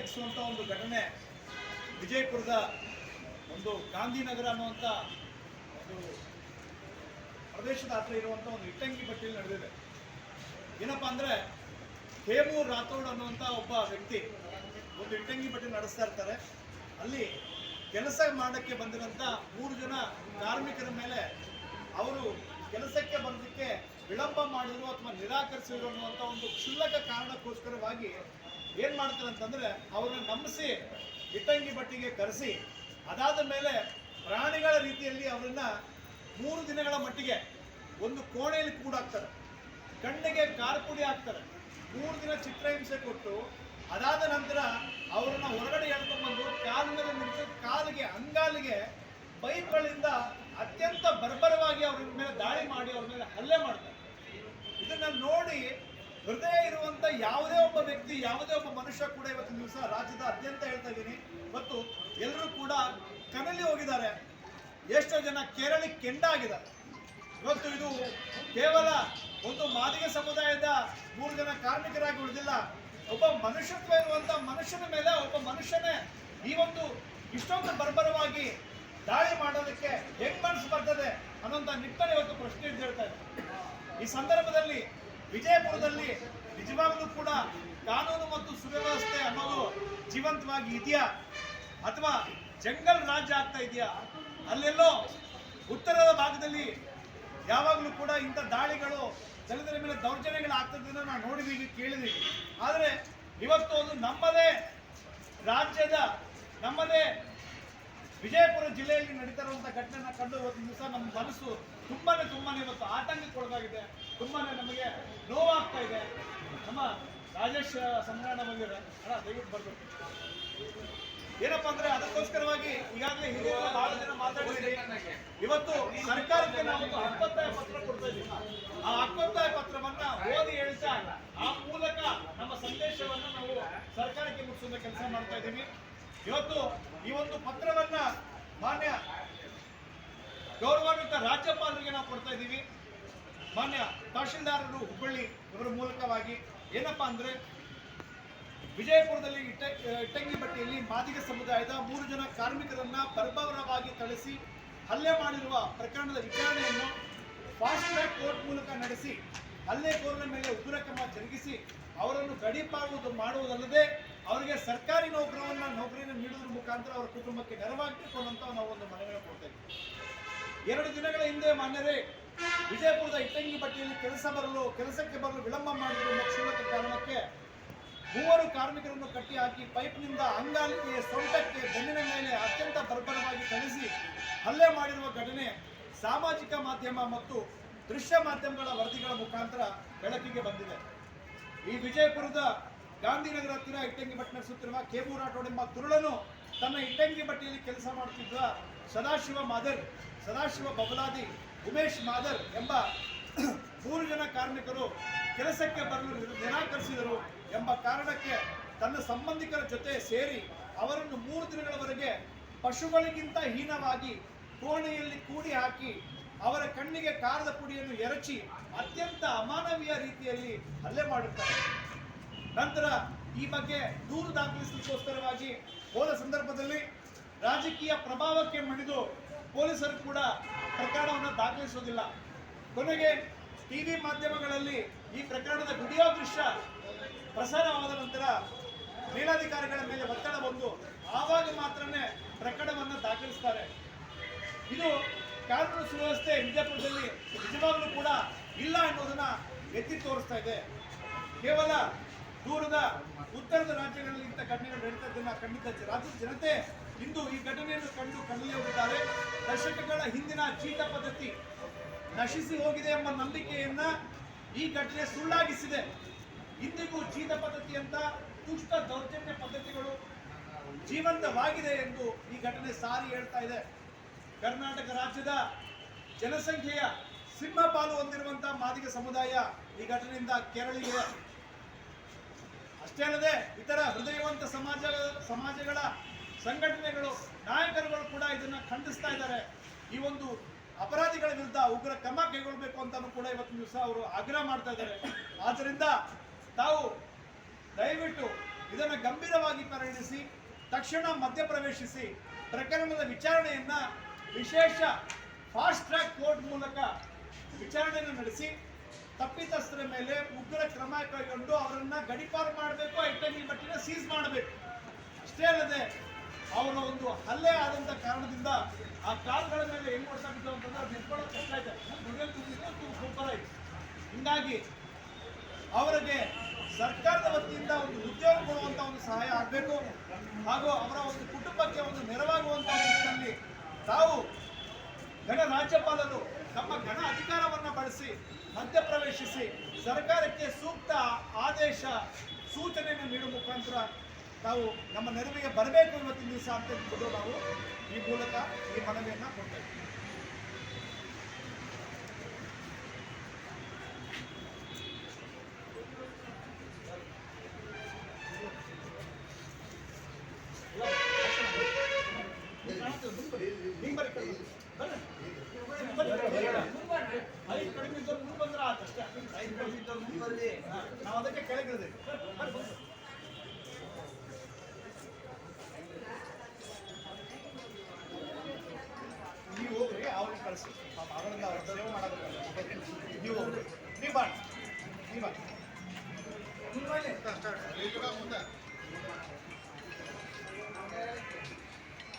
ತೆಗೆಸುವಂತ ಒಂದು ಘಟನೆ ವಿಜಯಪುರದ ಒಂದು ಗಾಂಧಿನಗರ ಅನ್ನುವಂಥ ಒಂದು ಪ್ರದೇಶದ ಹತ್ರ ಇರುವಂಥ ಒಂದು ಇಟ್ಟಂಗಿ ಬಟ್ಟಿಯಲ್ಲಿ ನಡೆದಿದೆ. ಏನಪ್ಪಾ ಅಂದ್ರೆ ಹೇಮು ರಾಥೋಡ್ ಅನ್ನುವಂಥ ಒಬ್ಬ ವ್ಯಕ್ತಿ ಒಂದು ಇಟ್ಟಂಗಿ ಬಟ್ಟೆ ನಡೆಸ್ತಾ ಇರ್ತಾರೆ. ಅಲ್ಲಿ ಕೆಲಸ ಮಾಡಕ್ಕೆ ಬಂದಿರೋಂಥ ಮೂರು ಜನ ಕಾರ್ಮಿಕರ ಮೇಲೆ ಅವರು ಕೆಲಸಕ್ಕೆ ಬರೋದಕ್ಕೆ ವಿಳಂಬ ಮಾಡಿದ್ರು ಅಥವಾ ನಿರಾಕರಿಸಿದ್ರು ಅನ್ನುವಂಥ ಒಂದು ಕ್ಷುಲ್ಲಕ ಕಾರಣಕ್ಕೋಸ್ಕರವಾಗಿ ಏನ್ ಮಾಡ್ತಾರೆ ಅಂತಂದ್ರೆ ಅವ್ರನ್ನ ನಂಬಿಸಿ, ಇಟ್ಟಂಗಿ ಬಟ್ಟಿಗೆ ಕರೆಸಿ, ಅದಾದ ಮೇಲೆ ಪ್ರಾಣಿಗಳ ರೀತಿಯಲ್ಲಿ ಅವರನ್ನು ಮೂರು ದಿನಗಳ ಮಟ್ಟಿಗೆ ಒಂದು ಕೋಣೆಯಲ್ಲಿ ಕೂಡಾಕ್ತಾರೆ ಕಣ್ಣಿಗೆ ಕಾರ್ಪುಡಿ ಹಾಕ್ತಾರೆ. ಮೂರು ದಿನ ಚಿತ್ರಹಿಂಸೆ ಕೊಟ್ಟು, ಅದಾದ ನಂತರ ಅವರನ್ನು ಹೊರಗಡೆ ಎಳ್ಕೊಂಡ್ಬಂದು ಕಾಲ ಮೇಲೆ ನಿಂತು ಕಾಲಿಗೆ, ಅಂಗಾಲಿಗೆ ಪೈಪ್ಗಳಿಂದ ಅತ್ಯಂತ ಬರ್ಬರವಾಗಿ ಅವ್ರ ಮೇಲೆ ದಾಳಿ ಮಾಡಿ ಅವ್ರ ಮೇಲೆ ಹಲ್ಲೆ ಮಾಡ್ತಾರೆ. ಇದನ್ನು ನೋಡಿ ಹೃದಯ ಇರುವಂತ ಯಾವುದೇ ಒಬ್ಬ ವ್ಯಕ್ತಿ, ಯಾವುದೇ ಒಬ್ಬ ಮನುಷ್ಯ ಕೂಡ ಇವತ್ತಿನ ದಿವಸ ರಾಜ್ಯದ ಅತ್ಯಂತ ಹೇಳ್ತಾ ಇದ್ದೀನಿ. ಮತ್ತು ಎಲ್ಲರೂ ಕೂಡ ಕನಲಿ ಹೋಗಿದ್ದಾರೆ. ಎಷ್ಟೋ ಜನ ಕೇರಳಕ್ಕೆ ಕೆಂಡ ಆಗಿದ್ದಾರೆ ಇವತ್ತು ಇದು ಕೇವಲ ಒಂದು ಮಾದಿಗ ಸಮುದಾಯದ ಮೂರು ಜನ ಕಾರ್ಮಿಕರಾಗಿ ಉಳಿದಿಲ್ಲ. ಒಬ್ಬ ಮನುಷ್ಯತ್ವ ಇರುವಂತ ಮನುಷ್ಯನ ಮೇಲೆ ಒಬ್ಬ ಮನುಷ್ಯನೇ ಈ ಒಂದು ಇಷ್ಟೊಂದು ಬರ್ಬರವಾಗಿ ದಾಳಿ ಮಾಡೋದಕ್ಕೆ ಹೆಂಗ್ ಮನಸ್ಸು ಬರ್ತದೆ ಅನ್ನೋಂಥ ನಿಟ್ಟಲ್ಲಿ ಇವತ್ತು ಪ್ರಶ್ನೆ ಹೇಳ್ತಾ ಇದೆ ಈ ಸಂದರ್ಭದಲ್ಲಿ ವಿಜಯಪುರದಲ್ಲಿ ನಿಜವಾಗ್ಲೂ ಕೂಡ ಕಾನೂನು ಮತ್ತು ಸುವ್ಯವಸ್ಥೆ ಅನ್ನೋದು ಜೀವಂತವಾಗಿ ಇದೆಯಾ? ಅಥವಾ ಜಂಗಲ್ ರಾಜ್ಯ ಆಗ್ತಾ ಇದೆಯಾ? ಅಲ್ಲೆಲ್ಲೋ ಉತ್ತರದ ಭಾಗದಲ್ಲಿ ಯಾವಾಗಲೂ ಕೂಡ ಇಂಥ ದಾಳಿಗಳು ದಲಿತರ ಮೇಲೆ ದೌರ್ಜನ್ಯಗಳು ಆಗ್ತದನ್ನ ನಾವು ನೋಡಿದೀವಿ ಕೇಳಿದೀವಿ ಆದರೆ ಇವತ್ತು ಅದು ನಮ್ಮದೇ ರಾಜ್ಯದ ನಮ್ಮದೇ ವಿಜಯಪುರ ಜಿಲ್ಲೆಯಲ್ಲಿ ನಡೀತಾ ಇರುವಂಥ ಘಟನೆನ ಕಂಡು ಇವತ್ತು ದಿವಸ ನಮ್ಮ ಮನಸ್ಸು ತುಂಬಾನೇ ತುಂಬಾನೇ ಇವತ್ತು ಆತಂಕಕ್ಕೊಳಗಾಗಿದೆ. ತುಂಬಾನೇ ನಮಗೆ ನೋವಾಗ್ತಾ ಇದೆ. ನಮ್ಮ ರಾಜೇಶ್ ಸಂಗ್ರಹಣ ಬಂದಿದೆ ಅಣ್ಣ, ದಯವಿಟ್ಟು ಬರ್ಬೇಕು. ಏನಪ್ಪಾ ಅಂದ್ರೆ ಅದಕ್ಕೋಸ್ಕರವಾಗಿ ಈಗಾಗಲೇ ಹಿರಿಯರ ಬಹಳ ಜನ ಮಾತಾಡಿದ್ದೀರಿ. ಇವತ್ತು ಸರ್ಕಾರಕ್ಕೆ ನಾವು ಒಂದು ಹಕ್ಕೊತ್ತಾಯ ಪತ್ರ ಕೊಡ್ತಾ ಇದ್ದೀವಿ. ಆ ಹಕ್ಕೊತ್ತಾಯ ಪತ್ರವನ್ನ ಓದಿ ಹೇಳ್ತಾ ಆ ಮೂಲಕ ನಮ್ಮ ಸಂದೇಶವನ್ನ ನಾವು ಸರ್ಕಾರಕ್ಕೆ ಮುಟ್ಟಿಸುವ ಕೆಲಸ ಮಾಡ್ತಾ ಇದ್ದೀವಿ. ಇವತ್ತು ಈ ಒಂದು ಪತ್ರವನ್ನ ಮಾನ್ಯ ಗೌರವಾನ್ವಿತ ರಾಜ್ಯಪಾಲರಿಗೆ ನಾವು ಕೊಡ್ತಾ ಇದ್ದೀವಿ. ಮಾನ್ಯ ತಹಶೀಲ್ದಾರರು ಹುಬ್ಬಳ್ಳಿ ಇವರ ಮೂಲಕವಾಗಿ ಏನಪ್ಪಾ ಅಂದ್ರೆ ವಿಜಯಪುರದಲ್ಲಿ ಇಟ್ಟ ಇಟ್ಟಂಗಿ ಬಟ್ಟೆಯಲ್ಲಿ ಮಾದಿಗ ಸಮುದಾಯದ ಮೂರು ಜನ ಕಾರ್ಮಿಕರನ್ನ ಬರ್ಬರವಾಗಿ ಥಳಿಸಿ ಹಲ್ಲೆ ಮಾಡಿರುವ ಪ್ರಕರಣದ ವಿಚಾರಣೆಯನ್ನು ಫಾಸ್ಟ್ ಟ್ರ್ಯಾಕ್ ಕೋರ್ಟ್ ಮೂಲಕ ನಡೆಸಿ ಹಲ್ಲೆಕೋರನ ಮೇಲೆ ಉಗ್ರ ಕ್ರಮ ಜರುಗಿಸಿ ಅವರನ್ನು ಗಡೀಪಾಗುವುದು ಮಾಡುವುದಲ್ಲದೆ ಅವರಿಗೆ ಸರ್ಕಾರಿ ನೌಕರವನ್ನ ನೌಕರಿಯನ್ನು ನೀಡುವುದರ ಮುಖಾಂತರ ಅವರ ಕುಟುಂಬಕ್ಕೆ ನೆರವಾಗಬೇಕು ಅನ್ನೋಂಥ ನಾವು ಒಂದು ಮನವಿಯನ್ನು ಕೊಡ್ತಾ ಇದ್ದೀವಿ. ಎರಡು ದಿನಗಳ ಹಿಂದೆ ಮಾನ್ಯರೇ, ವಿಜಯಪುರದ ಇಟ್ಟಂಗಿ ಬಟ್ಟೆಯಲ್ಲಿ ಕೆಲಸ ಬರಲು, ಕೆಲಸಕ್ಕೆ ಬರಲು ವಿಳಂಬ ಮಾಡಿರುವ ಕ್ಷುಲ್ಲಕ ಕಾರಣಕ್ಕೆ ಮೂವರು ಕಾರ್ಮಿಕರನ್ನು ಕಟ್ಟಿ ಹಾಕಿ ಪೈಪ್ನಿಂದ ಅಂಗಾಲಿಗೆ ಸೊಂಟಕ್ಕೆ ಬೆನ್ನಿನ ಮೇಲೆ ಅತ್ಯಂತ ಬರ್ಬರವಾಗಿ ಕಳಿಸಿ ಹಲ್ಲೆ ಮಾಡಿರುವ ಘಟನೆ ಸಾಮಾಜಿಕ ಮಾಧ್ಯಮ ಮತ್ತು ದೃಶ್ಯ ಮಾಧ್ಯಮಗಳ ವರದಿಗಳ ಮುಖಾಂತರ ಬೆಳಕಿಗೆ ಬಂದಿದೆ. ಈ ವಿಜಯಪುರದ ಗಾಂಧಿನಗರ ಹತ್ತಿರ ಇಟ್ಟಂಗಿ ಬಟ್ಟೆ ನಡೆಸುತ್ತಿರುವ ಕೇಬು ರಾಠೋಡ್ ಎಂಬ ತುರುಳನು ತನ್ನ ಇಟ್ಟಂಗಿ ಬಟ್ಟೆಯಲ್ಲಿ ಕೆಲಸ ಮಾಡುತ್ತಿದ್ದ ಸದಾಶಿವ ಮಾದರ್, ಸದಾಶಿವ ಬಬಲಾದಿ, ಉಮೇಶ್ ಮಾದರ್ ಎಂಬ ಮೂರು ಜನ ಕಾರ್ಮಿಕರು ಕೆಲಸಕ್ಕೆ ಬರಲು ನಿರಾಕರಿಸಿದರು ಎಂಬ ಕಾರಣಕ್ಕೆ ತನ್ನ ಸಂಬಂಧಿಕರ ಜೊತೆ ಸೇರಿ ಅವರನ್ನು ಮೂರು ದಿನಗಳವರೆಗೆ ಪಶುಗಳಿಗಿಂತ ಹೀನವಾಗಿ ಕೋಣೆಯಲ್ಲಿ ಕೂಡಿ ಹಾಕಿ ಅವರ ಕಣ್ಣಿಗೆ ಕಾರದ ಪುಡಿಯನ್ನು ಎರಚಿ ಅತ್ಯಂತ ಅಮಾನವೀಯ ರೀತಿಯಲ್ಲಿ ಹಲ್ಲೆ ಮಾಡುತ್ತಾರೆ. ನಂತರ ಈ ಬಗ್ಗೆ ದೂರು ದಾಖಲಿಸಲಿಕ್ಕೋಸ್ಕರವಾಗಿ ಹೋದ ಸಂದರ್ಭದಲ್ಲಿ ರಾಜಕೀಯ ಪ್ರಭಾವಕ್ಕೆ ಮಣಿದು ಪೊಲೀಸರು ಕೂಡ ಪ್ರಕರಣವನ್ನು ದಾಖಲಿಸುವುದಿಲ್ಲ. ಕೊನೆಗೆ ಟಿವಿ ಮಾಧ್ಯಮಗಳಲ್ಲಿ ಈ ಪ್ರಕರಣದ ವಿಡಿಯೋ ದೃಶ್ಯ ಪ್ರಸಾರವಾದ ನಂತರ ಮೇಲಾಧಿಕಾರಿಗಳ ಮೇಲೆ ಒತ್ತಡ ಬಂದು ಆವಾಗ ಮಾತ್ರನೇ ಪ್ರಕರಣವನ್ನು ದಾಖಲಿಸ್ತಾರೆ. ಇದು ಕಾನೂನು ಸುವ್ಯವಸ್ಥೆ ವಿಜಯಪುರದಲ್ಲಿ ನಿಜವಾಗ್ಲೂ ಕೂಡ ಇಲ್ಲ ಅನ್ನೋದನ್ನ ಎತ್ತಿ ತೋರಿಸ್ತಾ ಇದೆ. ಕೇವಲ ದೂರದ, ಉತ್ತರದ ರಾಜ್ಯಗಳಲ್ಲಿ ಇಂಥ ಘಟನೆಗಳು ನಡೀತಾ ಇದನ್ನ ಖಂಡಿತ ರಾಜ್ಯದ ಜನತೆ ಇಂದು ಈ ಘಟನೆಯನ್ನು ಕಂಡು ಕಣ್ಣಲ್ಲಿ ಹೋಗಿದ್ದಾರೆ ದಶಕಗಳ ಹಿಂದಿನ ಚೀಟ ಪದ್ಧತಿ ನಶಿಸಿ ಹೋಗಿದೆ ಎಂಬ ನಂಬಿಕೆಯನ್ನ ಈ ಘಟನೆ ಸುಳ್ಳಾಗಿಸಿದೆ. ಇಂದಿಗೂ ಚೀತ ಪದ್ಧತಿ ಅಂತ ದುಷ್ಟ ದೌರ್ಜನ್ಯ ಪದ್ಧತಿಗಳು ಜೀವಂತವಾಗಿದೆ ಎಂದು ಈ ಘಟನೆ ಸಾರಿ ಹೇಳ್ತಾ ಇದೆ. ಕರ್ನಾಟಕ ರಾಜ್ಯದ ಜನಸಂಖ್ಯೆಯ ಸಿಂಹ ಪಾಲು ಹೊಂದಿರುವಂತಹ ಮಾದಿಗ ಸಮುದಾಯ ಈ ಘಟನೆಯಿಂದ ಕೇರಳಿಗೆ ಅಷ್ಟೇ ಅಲ್ಲದೆ ಇತರ ಹೃದಯವಂತ ಸಮಾಜ, ಸಮಾಜಗಳ ಸಂಘಟನೆಗಳು, ನಾಯಕರುಗಳು ಕೂಡ ಇದನ್ನ ಖಂಡಿಸ್ತಾ ಇದ್ದಾರೆ. ಈ ಒಂದು ಅಪರಾಧಿಗಳ ವಿರುದ್ಧ ಉಗ್ರ ಕ್ರಮ ಕೈಗೊಳ್ಳಬೇಕು ಅಂತಾನು ಕೂಡ ಇವತ್ತು ದಿವಸ ಅವರು ಆಗ್ರಹ ಮಾಡ್ತಾ ಇದ್ದಾರೆ. ಆದ್ದರಿಂದ ತಾವು ದಯವಿಟ್ಟು ಇದನ್ನು ಗಂಭೀರವಾಗಿ ಪರಿಗಣಿಸಿ, ತಕ್ಷಣ ಮಧ್ಯಪ್ರವೇಶಿಸಿ, ಪ್ರಕರಣದ ವಿಚಾರಣೆಯನ್ನ ವಿಶೇಷ ಫಾಸ್ಟ್ ಟ್ರ್ಯಾಕ್ ಕೋರ್ಟ್ ಮೂಲಕ ವಿಚಾರಣೆಯನ್ನು ನಡೆಸಿ, ತಪ್ಪಿತಸ್ಥರ ಮೇಲೆ ಉಗ್ರ ಕ್ರಮ ಕೈಗೊಂಡು ಅವರನ್ನು ಗಡಿಪಾರು ಮಾಡಬೇಕು ಐಟಮ್ ಈ ಮಟ್ಟಿನ ಸೀಸ್ ಮಾಡಬೇಕು. ಅಷ್ಟೇ ಅಲ್ಲದೆ, ಅವರ ಒಂದು ಹಲ್ಲೆ ಆದಂತ ಕಾರಣದಿಂದ ಆ ಕಾಲುಗಳ ಮೇಲೆ ಏನು ಮಾಡ್ತಾ ಅಂತಂದ್ರೆ ನಿಂತ್ಕೊಳ್ಳೋ ಕಷ್ಟ ಇದೆ. ದುಡಿಯೋದು ತುಂಬಿದ್ರೆ ತುಂಬ ಸೂಪರ್ ಆಯ್ತು ಹಿಂಗಾಗಿ ಅವರಿಗೆ ಸರ್ಕಾರದ ವತಿಯಿಂದ ಒಂದು ಉದ್ಯೋಗ ಕೊಡುವಂತ ಒಂದು ಸಹಾಯ ಆಗಬೇಕು ಹಾಗೂ ಅವರ ಒಂದು ಕುಟುಂಬಕ್ಕೆ ಒಂದು ನೆರವಾಗುವಂಥ ನಿಟ್ಟಿನಲ್ಲಿ ತಾವು ಗಣ ರಾಜ್ಯಪಾಲರು ತಮ್ಮ ಗಣ ಅಧಿಕಾರವನ್ನು ಬಳಸಿ ಮಧ್ಯಪ್ರವೇಶಿಸಿ ಸರ್ಕಾರಕ್ಕೆ ಸೂಕ್ತ ಆದೇಶ, ಸೂಚನೆಯನ್ನು ನೀಡುವ ಮುಖಾಂತರ ನಾವು ನಮ್ಮ ನೆರವಿಗೆ ಬರಬೇಕು ಇವತ್ತಿನ ದಿವಸ ಅಂತ ನಾವು ಈ ಮೂಲಕ ಈ ಮನವಿಯನ್ನ ಕೊಡ್ತೇವೆ ಐದು ಕಡಿಮೆ ಇದ್ದವ್ರು ಮುಂದೆ ಬಂದ್ರೆ ಆಯ್ತು ಅಷ್ಟೇ. ಐದು ಕಡಿಮೆ ಮುಂದೆ ಬರ್ಲಿ. ನಾವು ಅದಕ್ಕೆ ಬರ್ರಿ. ನೀವು ಹೋಗ್ರಿ ಅವ್ರಿಗೆ ಕಳಿಸಿ ಅವರಿಂದ ಅವ್ರ ಸೇವೆ ಮಾಡೋದಿಲ್ಲ ನೀವು ನೀವು ಬಾ ನೀವು ಬಾ ನೀವು ಬಾ